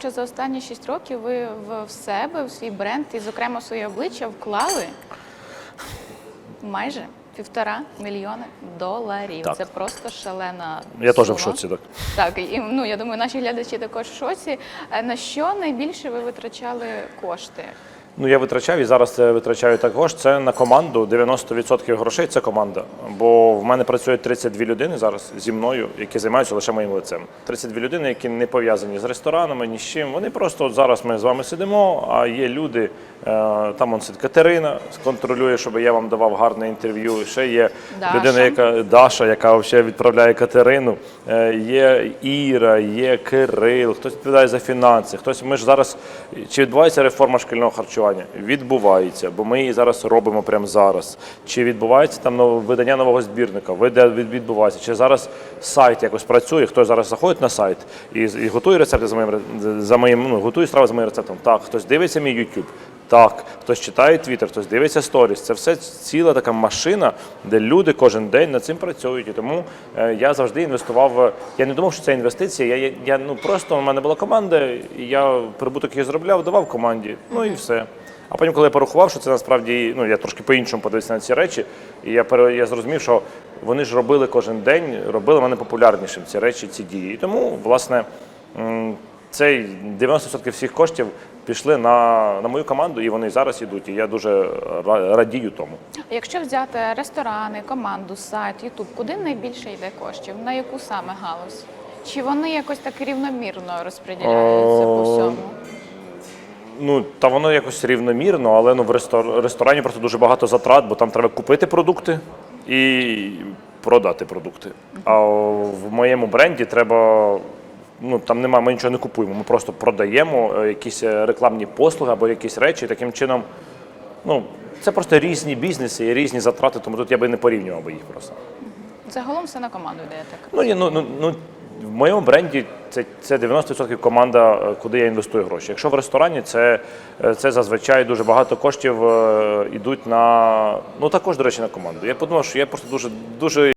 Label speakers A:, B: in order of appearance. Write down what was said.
A: Що за останні 6 років ви в себе, в свій бренд і, зокрема, в своє обличчя вклали майже півтора мільйони доларів.
B: Так.
A: Це просто шалена.
B: Я теж в шоці так.
A: Так, і ну я думаю, наші глядачі також в шоці. Е, На що найбільше ви витрачали кошти?
B: Ну я витрачав і зараз це витрачаю також. Це на команду. 90% грошей це команда. Бо в мене працюють 32 людини зараз зі мною, які займаються лише моїм лицем. 32 людини, які не пов'язані з ресторанами, ні з чим. Вони просто от зараз ми з вами сидимо. А є люди, е, там он сидить Катерина, контролює, щоб я вам давав гарне інтерв'ю. Ще є
A: Даша.
B: людина, яка Даша, яка взагалі відправляє Катерину. Е, Є Іра, є Кирил, хтось відповідає за фінанси. Хтось ми ж зараз чи відбувається реформа шкільного харчування? Відбувається, бо ми її зараз робимо прямо зараз. Чи відбувається там нове- видання нового збірника? Відбувається. Чи зараз сайт якось працює? Хтось зараз заходить на сайт і, і готує рецепти за моїм за моїм ну, готує страви за моїм рецептом. Так, хтось дивиться мій YouTube. Так, хтось читає Twitter, хтось дивиться сторіс. Це все ціла така машина, де люди кожен день над цим працюють. І тому е, я завжди інвестував. Я не думав, що це інвестиція. Я, я, ну просто у мене була команда, і я прибуток який зробляв, давав команді. Ну і все. А потім, коли я порахував, що це насправді ну я трошки по-іншому подивився на ці речі, і я я зрозумів, що вони ж робили кожен день, робили мене популярнішим ці речі, ці дії. І тому, власне, цей 90% всіх коштів пішли на, на мою команду, і вони зараз йдуть. І я дуже радію тому.
A: Якщо взяти ресторани, команду, сайт, Ютуб, куди найбільше йде коштів? На яку саме галузь? Чи вони якось так рівномірно розподіляються по всьому?
B: Ну та воно якось рівномірно, але ну в рестор- ресторані просто дуже багато затрат, бо там треба купити продукти і продати продукти. А в моєму бренді треба. Ну там немає, ми нічого не купуємо. Ми просто продаємо е, якісь е, рекламні послуги або якісь речі. Таким чином, ну це просто різні бізнеси і різні затрати, тому тут я би не порівнював би їх просто.
A: Загалом все на команду йде так.
B: Ну, ні, ну, ну, ну, в моєму бренді це, це 90% команда, е, куди я інвестую гроші. Якщо в ресторані, це, це зазвичай дуже багато коштів йдуть на ну також, до речі, на команду. Я подумав, що я просто дуже дуже.